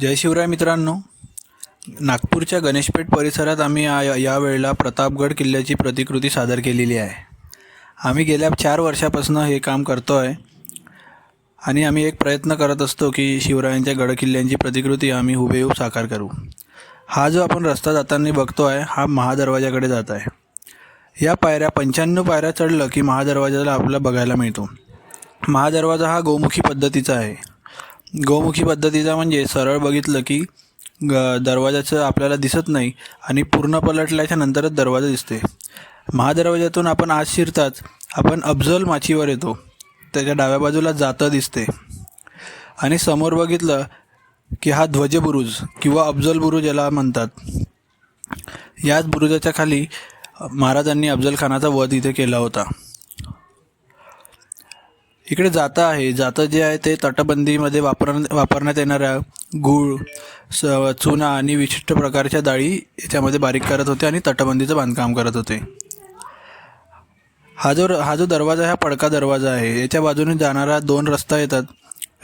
जय शिवराय मित्रांनो. नागपूरच्या गणेशपेठ परिसरात आम्ही या यावेळेला प्रतापगड किल्ल्याची प्रतिकृती सादर केलेली आहे. आम्ही गेल्या चार वर्षापासून हे काम करतो आहे आणि आम्ही एक प्रयत्न करत असतो की शिवरायांच्या गडकिल्ल्यांची प्रतिकृती आम्ही हुबेहूब साकार करू. हा जो आपण रस्ता जाताना बघतो आहे हा महादरवाजाकडे जात आहे. या पायऱ्या पंच्याण्णव पायऱ्या चढलं की महादरवाजाला आपल्याला बघायला मिळतो. महादरवाजा हा गोमुखी पद्धतीचा आहे. गोमुखी पद्धतीचा म्हणजे सरळ बघितलं की ग दरवाजाचं आपल्याला दिसत नाही आणि पूर्ण पलटल्याच्या नंतरच दरवाजा दिसते. महादरवाजातून आपण आत शिरताच आपण अफजल माचीवर येतो. त्याच्या डाव्या बाजूला जातं दिसते. आणि समोर बघितलं की हा ध्वजबुरुज किंवा अफजल बुरुज याला म्हणतात. याच बुरुजाच्या खाली महाराजांनी अफजल खानाचा वध इथे केला होता. इकडे जातं आहे. जातं जे आहे ते तटबंदीमध्ये वापर वापरण्यात येणाऱ्या गूळ स चुना आणि विशिष्ट प्रकारच्या डाळी याच्यामध्ये बारीक करत होते आणि तटबंदीचं बांधकाम करत होते. हा जो हा जो दरवाजा हा पडका दरवाजा आहे. याच्या बाजूने जाणारा दोन रस्ता येतात.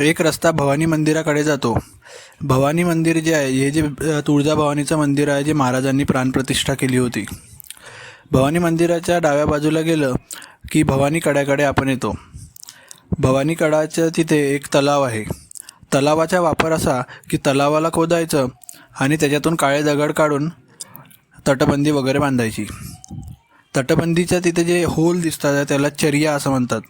एक रस्ता भवानी मंदिराकडे जातो. भवानी मंदिर जे आहे हे जे तुळजाभवानीचं मंदिर आहे जे महाराजांनी प्राणप्रतिष्ठा केली होती. भवानी मंदिराच्या डाव्या बाजूला गेलं की भवानी कड्याकडे आपण येतो. भवानीकडाच्या तिथे एक तलाव आहे. तलावाचा वापर असा की तलावाला खोदायचं आणि त्याच्यातून काळे दगड काढून तटबंदी वगैरे बांधायची. तटबंदीच्या तिथे जे होल दिसतात त्याला चर्या असं म्हणतात.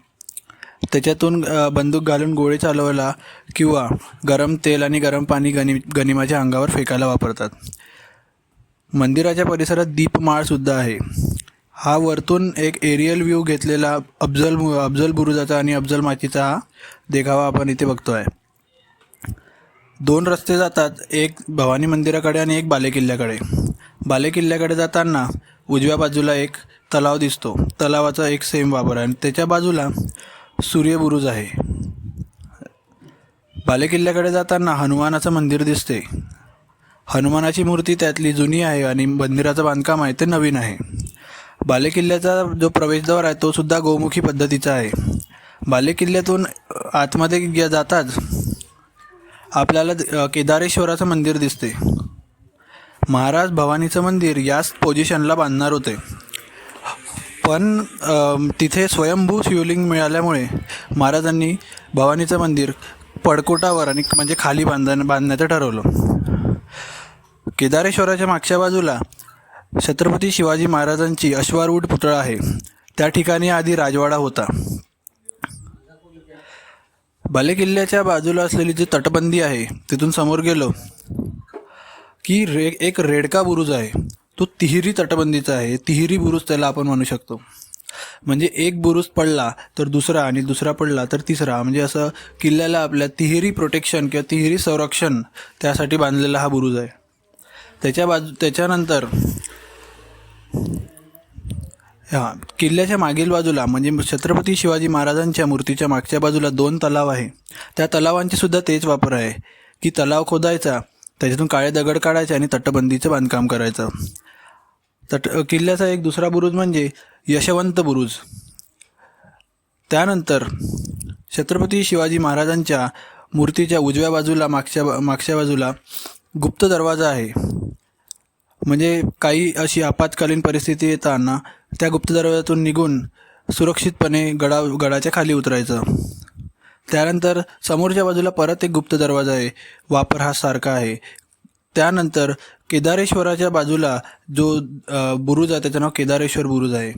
त्याच्यातून बंदूक घालून गोळी चालवायला किंवा गरम तेल आणि गरम पाणी गनि गनिमाच्या अंगावर फेकायला वापरतात. मंदिराच्या परिसरात दीपमाळसुद्धा आहे. हा वरतून एक एरियल व्ह्यू घेतलेला अफजल मु- अफजल बुरुजाचा आणि अफजल माचीचा हा देखावा आपण इथे बघतो आहे दोन रस्ते जातात एक भवानी मंदिराकडे आणि एक बालेकिल्ल्याकडे. बालेकिल्ल्याकडे जाताना उजव्या बाजूला एक तलाव दिसतो. तलावाचा एक सेम वापर आहे आणि त्याच्या बाजूला सूर्यबुरुज आहे. बालेकिल्ल्याकडे जाताना हनुमानाचं मंदिर दिसते. हनुमानाची मूर्ती त्यातली जुनी आहे आणि मंदिराचं बांधकाम आहे ते नवीन आहे. बालेकिल्ल्याचा जो प्रवेशद्वार आहे तो सुद्धा गोमुखी पद्धतीचा आहे. बालेकिल्ल्यातून आतमध्ये जाताच आपल्याला केदारेश्वराचं मंदिर दिसते. महाराज भवानीचं मंदिर याच पोझिशनला बांधणार होते. पण तिथे स्वयंभू शिवलिंग मिळाल्यामुळे महाराजांनी भवानीचं मंदिर पडकोटावर आणि म्हणजे खाली बांधण्या बांधण्याचं ठरवलं. केदारेश्वराच्या मागच्या बाजूला छत्रपती शिवाजी महाराजांची अश्वारूढ पुतळा आहे. त्या ठिकाणी आधी राजवाडा होता. बालेकिल्ल्याच्या बाजूला असलेली जी तटबंदी आहे तिथून समोर गेलो. की रे एक रेडका बुरुज आहे. तो तिहिरी तटबंदीचा आहे. तिहिरी बुरुज त्याला आपण म्हणू शकतो. म्हणजे एक बुरुज पडला तर दुसरा आणि दुसरा पडला तर तिसरा. म्हणजे असं किल्ल्याला आपल्या तिहेरी प्रोटेक्शन किंवा तिहेरी संरक्षण त्यासाठी बांधलेला हा बुरुज आहे. त्याच्या बाजू त्याच्यानंतर हा किल्ल्याच्या मागील बाजूला म्हणजे छत्रपती शिवाजी महाराजांच्या मूर्तीच्या मागच्या बाजूला दोन तलाव आहे. त्या तलावांचे सुद्धा तेच वापर आहे की तलाव खोदायचा त्याच्यातून काळे दगड काढायचे आणि तटबंदीचं बांधकाम करायचं. तट किल्ल्याचा एक दुसरा बुरुज म्हणजे यशवंत बुरुज. त्यानंतर छत्रपती शिवाजी महाराजांच्या मूर्तीच्या उजव्या बाजूला मागच्या बा- मागच्या बाजूला गुप्त दरवाजा आहे. म्हणजे काही अशी आपत्कालीन परिस्थिती येताना त्या गुप्त दरवाजातून निघून सुरक्षितपणे गडा गडाच्या खाली उतरायचं. त्यानंतर समोरच्या बाजूला परत एक गुप्त दरवाजा आहे. वापर हा सारखा आहे. त्यानंतर केदारेश्वराच्या बाजूला जो बुरुज आहे त्याचं नाव केदारेश्वर बुरुज आहे.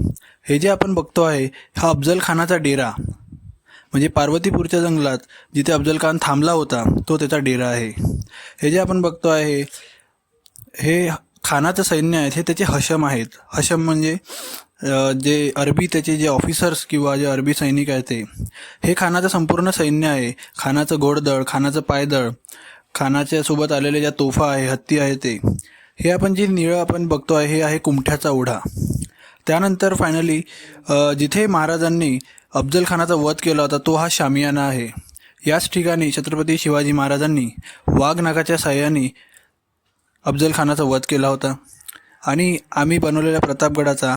हे जे आपण बघतो आहे हा अफजल खानाचा डेरा. म्हणजे पार्वतीपूरच्या जंगलात जिथे अफजल खान थांबला होता तो त्याचा डेरा आहे. हे जे आपण बघतो आहे हे खानाचं सैन्य आहे हे त्याचे हशम आहेत. हशम म्हणजे जे अरबी त्याचे जे ऑफिसर्स किंवा जे अरबी सैनिक आहेत ते हे खानाचं संपूर्ण सैन्य आहे. खानाचं घोडदळ खानाचं पायदळ खानाच्या सोबत आलेले ज्या तोफा आहे हत्ती आहे ते हे आपण जे निळं आपण बघतो आहे हे आहे कुमठ्याचा ओढा. त्यानंतर फायनली जिथे महाराजांनी अफजल खानाचा वध केला होता तो हा शामियाना आहे. याच ठिकाणी छत्रपती शिवाजी महाराजांनी वाघनागाच्या साह्याने अफजल खानाचा वध केला होता. आणि आम्ही बनवलेल्या प्रतापगडाचा